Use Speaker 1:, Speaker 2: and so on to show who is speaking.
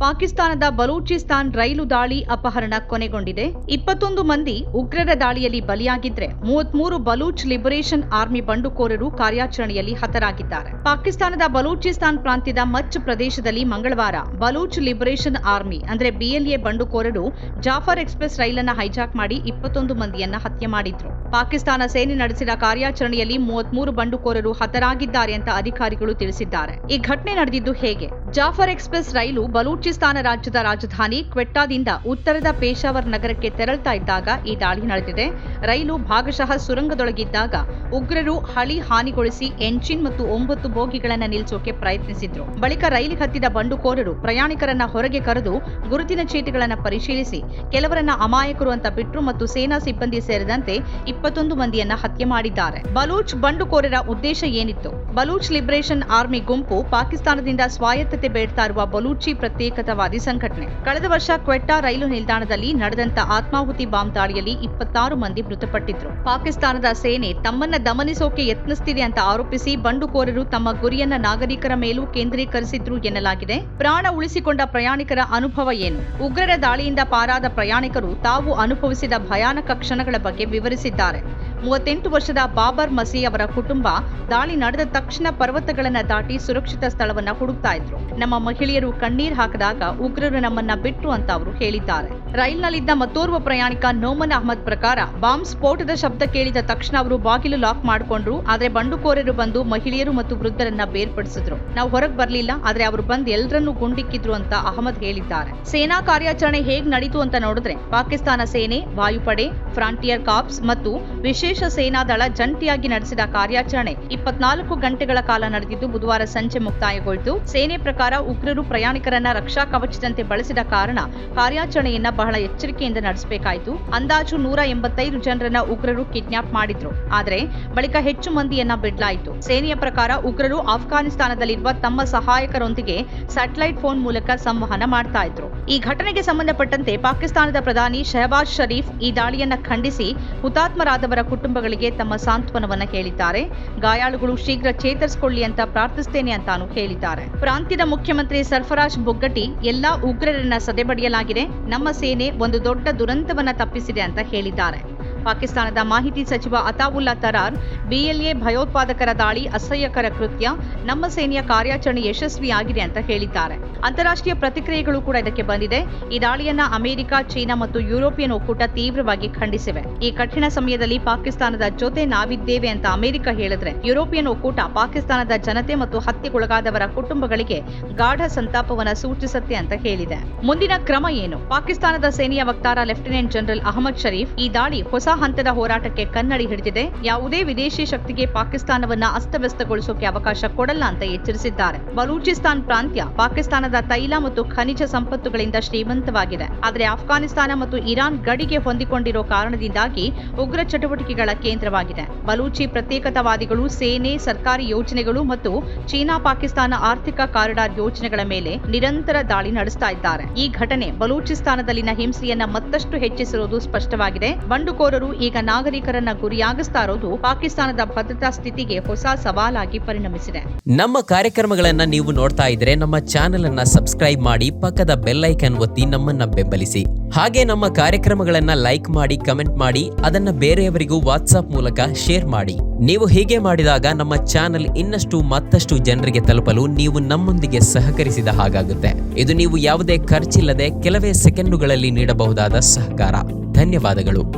Speaker 1: ಪಾಕಿಸ್ತಾನದ ಬಲೂಚಿಸ್ತಾನ್ ರೈಲು ದಾಳಿ ಅಪಹರಣ ಕೊನೆಗೊಂಡಿದೆ. ಇಪ್ಪತ್ತೊಂದು ಮಂದಿ ಉಗ್ರರ ದಾಳಿಯಲ್ಲಿ ಬಲಿಯಾಗಿದ್ರೆ ಮೂವತ್ಮೂರು ಬಲೂಚ್ ಲಿಬರೇಷನ್ ಆರ್ಮಿ ಬಂಡುಕೋರರು ಕಾರ್ಯಾಚರಣೆಯಲ್ಲಿ ಹತರಾಗಿದ್ದಾರೆ. ಪಾಕಿಸ್ತಾನದ ಬಲೂಚಿಸ್ತಾನ್ ಪ್ರಾಂತ್ಯದ ಮಚ್ ಪ್ರದೇಶದಲ್ಲಿ ಮಂಗಳವಾರ ಬಲೂಚ್ ಲಿಬರೇಷನ್ ಆರ್ಮಿ ಅಂದ್ರೆ ಬಿಎಲ್ಎ ಬಂಡುಕೋರರು ಜಾಫರ್ ಎಕ್ಸ್ಪ್ರೆಸ್ ರೈಲನ್ನ ಹೈಜಾಕ್ ಮಾಡಿ ಇಪ್ಪತ್ತೊಂದು ಮಂದಿಯನ್ನ ಹತ್ಯೆ ಮಾಡಿದ್ರು. ಪಾಕಿಸ್ತಾನ ಸೇನೆ ನಡೆಸಿದ ಕಾರ್ಯಾಚರಣೆಯಲ್ಲಿ ಮೂವತ್ಮೂರು ಬಂಡುಕೋರರು ಹತರಾಗಿದ್ದಾರೆ ಅಂತ ಅಧಿಕಾರಿಗಳು ತಿಳಿಸಿದ್ದಾರೆ. ಈ ಘಟನೆ ನಡೆದಿದ್ದು ಹೇಗೆ? ಜಾಫರ್ ಎಕ್ಸ್ಪ್ರೆಸ್ ರೈಲು ಬಲೂಚಿಸ್ತಾನ ರಾಜ್ಯದ ರಾಜಧಾನಿ ಕ್ವೆಟ್ಟಾದಿಂದ ಉತ್ತರದ ಪೇಶಾವರ್ ನಗರಕ್ಕೆ ತೆರಳ್ತಾ ಇದ್ದಾಗ ಈ ದಾಳಿ ನಡೆದಿದೆ. ರೈಲು ಭಾಗಶಃ ಸುರಂಗದೊಳಗಿದ್ದಾಗ ಉಗ್ರರು ಹಳಿ ಹಾನಿಗೊಳಿಸಿ ಎಂಜಿನ್ ಮತ್ತು ಒಂಬತ್ತು ಬೋಗಿಗಳನ್ನು ನಿಲ್ಲಿಸೋಕೆ ಪ್ರಯತ್ನಿಸಿದ್ರು. ಬಳಿಕ ರೈಲಿಗೆ ಹತ್ತಿದ ಬಂಡುಕೋರರು ಪ್ರಯಾಣಿಕರನ್ನ ಹೊರಗೆ ಕರೆದು ಗುರುತಿನ ಚೀಟಿಗಳನ್ನು ಪರಿಶೀಲಿಸಿ, ಕೆಲವರನ್ನ ಅಮಾಯಕರು ಅಂತ ಬಿಟ್ರು ಮತ್ತು ಸೇನಾ ಸಿಬ್ಬಂದಿ ಸೇರಿದಂತೆ ಇಪ್ಪತ್ತೊಂದು ಮಂದಿಯನ್ನ ಹತ್ಯೆ ಮಾಡಿದ್ದಾರೆ. ಬಲೂಚ್ ಬಂಡುಕೋರರ ಉದ್ದೇಶ ಏನಿತ್ತು? ಬಲೂಚ್ ಲಿಬರೇಷನ್ ಆರ್ಮಿ ಗುಂಪು ಪಾಕಿಸ್ತಾನದಿಂದ ಸ್ವಾಯತ್ತತೆ ಬೇಡ್ತಾ ಇರುವ ಬಲೂಚಿ ಪ್ರತ್ಯೇಕತಾವಾದಿ ಸಂಘಟನೆ. ಕಳೆದ ವರ್ಷ ಕ್ವೆಟ್ಟಾ ರೈಲು ನಿಲ್ದಾಣದಲ್ಲಿ ನಡೆದಂತ ಆತ್ಮಾಹುತಿ ಬಾಂಬ್ ದಾಳಿಯಲ್ಲಿ ಇಪ್ಪತ್ತಾರು ಮಂದಿ ಮೃತಪಟ್ಟಿದ್ರು. ಪಾಕಿಸ್ತಾನದ ಸೇನೆ ತಮ್ಮನ್ನ ದಮನಿಸೋಕೆ ಯತ್ನಿಸ್ತಿದೆ ಅಂತ ಆರೋಪಿಸಿ ಬಂಡುಕೋರರು ತಮ್ಮ ಗುರಿಯನ್ನ ನಾಗರಿಕರ ಮೇಲೂ ಕೇಂದ್ರೀಕರಿಸಿದ್ರು ಎನ್ನಲಾಗಿದೆ. ಪ್ರಾಣ ಉಳಿಸಿಕೊಂಡ ಪ್ರಯಾಣಿಕರ ಅನುಭವ ಏನು? ಉಗ್ರರ ದಾಳಿಯಿಂದ ಪಾರಾದ ಪ್ರಯಾಣಿಕರು ತಾವು ಅನುಭವಿಸಿದ ಭಯಾನಕ ಕ್ಷಣಗಳ ಬಗ್ಗೆ ವಿವರಿಸಿದ್ದಾರೆ. ಮೂವತ್ತೆಂಟು ವರ್ಷದ ಬಾಬರ್ ಮಸಿ ಅವರ ಕುಟುಂಬ ದಾಳಿ ನಡೆದ ತಕ್ಷಣ ಪರ್ವತಗಳನ್ನು ದಾಟಿ ಸುರಕ್ಷಿತ ಸ್ಥಳವನ್ನ ಹುಡುಕ್ತಾ ಇದ್ರು. ನಮ್ಮ ಮಹಿಳೆಯರು ಕಣ್ಣೀರ್ ಹಾಕಿದಾಗ ಉಗ್ರರು ನಮ್ಮನ್ನ ಬಿಟ್ರು ಅಂತ ಅವರು ಹೇಳಿದ್ದಾರೆ. ರೈಲ್ನಲ್ಲಿದ್ದ ಮತ್ತೋರ್ವ ಪ್ರಯಾಣಿಕ ನೋಮನ್ ಅಹಮದ್ ಪ್ರಕಾರ ಬಾಂಬ್ ಸ್ಫೋಟದ ಶಬ್ದ ಕೇಳಿದ ತಕ್ಷಣ ಅವರು ಬಾಗಿಲು ಲಾಕ್ ಮಾಡಿಕೊಂಡ್ರು. ಆದ್ರೆ ಬಂಡುಕೋರರು ಬಂದು ಮಹಿಳೆಯರು ಮತ್ತು ವೃದ್ಧರನ್ನ ಬೇರ್ಪಡಿಸಿದ್ರು. ನಾವು ಹೊರಗ್ ಬರಲಿಲ್ಲ, ಆದ್ರೆ ಅವರು ಬಂದು ಎಲ್ಲರನ್ನೂ ಗುಂಡಿಕ್ಕಿದ್ರು ಅಂತ ಅಹಮದ್ ಹೇಳಿದ್ದಾರೆ. ಸೇನಾ ಕಾರ್ಯಾಚರಣೆ ಹೇಗ್ ನಡೀತು ಅಂತ ನೋಡಿದ್ರೆ ಪಾಕಿಸ್ತಾನ ಸೇನೆ, ವಾಯುಪಡೆ ಫ್ರಾಂಟಿಯರ್ ಕಾಪ್ಸ್ ಮತ್ತು ವಿಶೇಷ ಸೇನಾ ದಳ ಜಂಟಿಯಾಗಿ ನಡೆಸಿದ ಕಾರ್ಯಾಚರಣೆ ಇಪ್ಪತ್ನಾಲ್ಕು ಗಂಟೆಗಳ ಕಾಲ ನಡೆದಿದ್ದು ಬುಧವಾರ ಸಂಜೆ ಮುಕ್ತಾಯಗೊಳಿತು. ಸೇನೆ ಪ್ರಕಾರ ಉಗ್ರರು ಪ್ರಯಾಣಿಕರನ್ನ ರಕ್ಷಾ ಕವಚದಂತೆ ಬಳಸಿದ ಕಾರಣ ಕಾರ್ಯಾಚರಣೆಯನ್ನ ಬಹಳ ಎಚ್ಚರಿಕೆಯಿಂದ ನಡೆಸಬೇಕಾಯಿತು. ಅಂದಾಜು ನೂರ ಎಂಬತ್ತೈದು ಜನರನ್ನ ಉಗ್ರರು ಕಿಡ್ನಾಪ್ ಮಾಡಿದ್ರು. ಆದರೆ ಬಳಿಕ ಹೆಚ್ಚು ಮಂದಿಯನ್ನ ಬಿಡ್ಲಾಯಿತು. ಸೇನೆಯ ಪ್ರಕಾರ ಉಗ್ರರು ಆಫ್ಘಾನಿಸ್ತಾನದಲ್ಲಿರುವ ತಮ್ಮ ಸಹಾಯಕರೊಂದಿಗೆ ಸ್ಯಾಟಲೈಟ್ ಫೋನ್ ಮೂಲಕ ಸಂವಹನ ಮಾಡ್ತಾ ಇದ್ರು. ಈ ಘಟನೆಗೆ ಸಂಬಂಧಪಟ್ಟಂತೆ ಪಾಕಿಸ್ತಾನದ ಪ್ರಧಾನಿ ಶಹಬಾಜ್ ಶರೀಫ್ ಈ ದಾಳಿಯನ್ನ ಖಂಡಿಸಿ ಹುತಾತ್ಮರಾದವರ ಕುಟುಂಬಗಳಿಗೆ ತಮ್ಮ ಸಾಂತ್ವನವನ್ನ ಹೇಳಿದ್ದಾರೆ. ಗಾಯಾಳುಗಳು ಶೀಘ್ರ ಚೇತರಿಸಿಕೊಳ್ಳಿ ಅಂತ ಪ್ರಾರ್ಥಿಸುತ್ತೇನೆ ಅಂತಾನು ಹೇಳಿದ್ದಾರೆ. ಪ್ರಾಂತ್ಯದ ಮುಖ್ಯಮಂತ್ರಿ ಸರ್ಫರಾಜ್ ಬೊಗ್ಗಟಿ, ಎಲ್ಲಾ ಉಗ್ರರನ್ನ ಸದೆಬಡಿಯಲಾಗಿದೆ. ನಮ್ಮ ಸೇನೆ ಒಂದು ದೊಡ್ಡ ದುರಂತವನ್ನ ತಪ್ಪಿಸಿದೆ ಅಂತ ಹೇಳಿದ್ದಾರೆ. ಪಾಕಿಸ್ತಾನದ ಮಾಹಿತಿ ಸಚಿವ ಅತಾವುಲ್ಲಾ ತರಾರ್, ಬಿಎಲ್ಎ ಭಯೋತ್ಪಾದಕರ ದಾಳಿ, ಅಸಹ್ಯಕರ ಕೃತ್ಯ, ನಮ್ಮ ಸೇನೆಯ ಕಾರ್ಯಾಚರಣೆ ಯಶಸ್ವಿಯಾಗಿದೆ ಅಂತ ಹೇಳಿದ್ದಾರೆ. ಅಂತಾರಾಷ್ಟ್ರೀಯ ಪ್ರತಿಕ್ರಿಯೆಗಳು ಕೂಡ ಇದಕ್ಕೆ ಬಂದಿದೆ. ಈ ದಾಳಿಯನ್ನ ಅಮೆರಿಕ, ಚೀನಾ ಮತ್ತು ಯುರೋಪಿಯನ್ ಒಕ್ಕೂಟ ತೀವ್ರವಾಗಿ ಖಂಡಿಸಿವೆ. ಈ ಕಠಿಣ ಸಮಯದಲ್ಲಿ ಪಾಕಿಸ್ತಾನದ ಜೊತೆ ನಾವಿದ್ದೇವೆ ಅಂತ ಅಮೆರಿಕ ಹೇಳಿದ್ರೆ, ಯುರೋಪಿಯನ್ ಒಕ್ಕೂಟ ಪಾಕಿಸ್ತಾನದ ಜನತೆ ಮತ್ತು ಹತ್ಯೆಗೊಳಗಾದವರ ಕುಟುಂಬಗಳಿಗೆ ಗಾಢ ಸಂತಾಪವನ್ನ ಸೂಚಿಸುತ್ತೆ ಅಂತ ಹೇಳಿದೆ. ಮುಂದಿನ ಕ್ರಮ ಏನು? ಪಾಕಿಸ್ತಾನದ ಸೇನೆಯ ವಕ್ತಾರ ಲೆಫ್ಟಿನೆಂಟ್ ಜನರಲ್ ಅಹಮದ್ ಶರೀಫ್, ಈ ದಾಳಿ ಹೊಸ ಹಂತದ ಹೋರಾಟಕ್ಕೆ ಕನ್ನಡಿ ಹಿಡಿದಿದೆ. ಯಾವುದೇ ವಿದೇಶಿ ಶಕ್ತಿಗೆ ಪಾಕಿಸ್ತಾನವನ್ನ ಅಸ್ತವ್ಯಸ್ತಗೊಳಿಸೋಕೆ ಅವಕಾಶ ಕೊಡಲ್ಲ ಅಂತ ಎಚ್ಚರಿಸಿದ್ದಾರೆ. ಬಲೂಚಿಸ್ತಾನ್ ಪ್ರಾಂತ್ಯ ಪಾಕಿಸ್ತಾನದ ತೈಲ ಮತ್ತು ಖನಿಜ ಸಂಪತ್ತುಗಳಿಂದ ಶ್ರೀಮಂತವಾಗಿದೆ. ಆದರೆ ಆಫ್ಘಾನಿಸ್ತಾನ ಮತ್ತು ಇರಾನ್ ಗಡಿಗೆ ಹೊಂದಿಕೊಂಡಿರೋ ಕಾರಣದಿಂದಾಗಿ ಉಗ್ರ ಚಟುವಟಿಕೆಗಳ ಕೇಂದ್ರವಾಗಿದೆ. ಬಲೂಚಿ ಪ್ರತ್ಯೇಕತಾವಾದಿಗಳು, ಸೇನೆ, ಸರ್ಕಾರಿ ಯೋಜನೆಗಳು ಮತ್ತು ಚೀನಾ ಪಾಕಿಸ್ತಾನ ಆರ್ಥಿಕ ಕಾರಿಡಾರ್ ಯೋಜನೆಗಳ ಮೇಲೆ ನಿರಂತರ ದಾಳಿ ನಡೆಸ್ತಾ ಇದ್ದಾರೆ. ಈ ಘಟನೆ ಬಲೂಚಿಸ್ತಾನದಲ್ಲಿನ ಹಿಂಸೆಯನ್ನ ಮತ್ತಷ್ಟು ಹೆಚ್ಚಿಸಿರುವುದು ಸ್ಪಷ್ಟವಾಗಿದೆ. ಬಂಡುಕೋರರು ಈಗ ನಾಗರಿಕರನ್ನ ಗುರಿಯಾಗಿಸ್ತಾ ಇರೋದು ಪಾಕಿಸ್ತಾನದ ಭದ್ರತಾ ಸ್ಥಿತಿಗೆ ಹೊಸ ಸವಾಲಾಗಿ ಪರಿಣಮಿಸಿದೆ.
Speaker 2: ನಮ್ಮ ಕಾರ್ಯಕ್ರಮಗಳನ್ನ ನೀವು ನೋಡ್ತಾ ಇದ್ರೆ ನಮ್ಮ ಚಾನೆಲ್ ಅನ್ನ ಸಬ್ಸ್ಕ್ರೈಬ್ ಮಾಡಿ ಪಕ್ಕದ ಬೆಲ್ ಐಕನ್ ಒತ್ತಿ ನಮ್ಮನ್ನ ಬೆಂಬಲಿಸಿ. ಹಾಗೆ ನಮ್ಮ ಕಾರ್ಯಕ್ರಮಗಳನ್ನ ಲೈಕ್ ಮಾಡಿ, ಕಮೆಂಟ್ ಮಾಡಿ, ಅದನ್ನ ಬೇರೆಯವರಿಗೂ ವಾಟ್ಸ್ಆಪ್ ಮೂಲಕ ಶೇರ್ ಮಾಡಿ. ನೀವು ಹೀಗೆ ಮಾಡಿದಾಗ ನಮ್ಮ ಚಾನೆಲ್ ಇನ್ನಷ್ಟು ಮತ್ತಷ್ಟು ಜನರಿಗೆ ತಲುಪಲು ನೀವು ನಮ್ಮೊಂದಿಗೆ ಸಹಕರಿಸಿದ ಹಾಗಾಗುತ್ತೆ. ಇದು ನೀವು ಯಾವುದೇ ಖರ್ಚಿಲ್ಲದೆ ಕೆಲವೇ ಸೆಕೆಂಡುಗಳಲ್ಲಿ ನೀಡಬಹುದಾದ ಸಹಕಾರ. ಧನ್ಯವಾದಗಳು.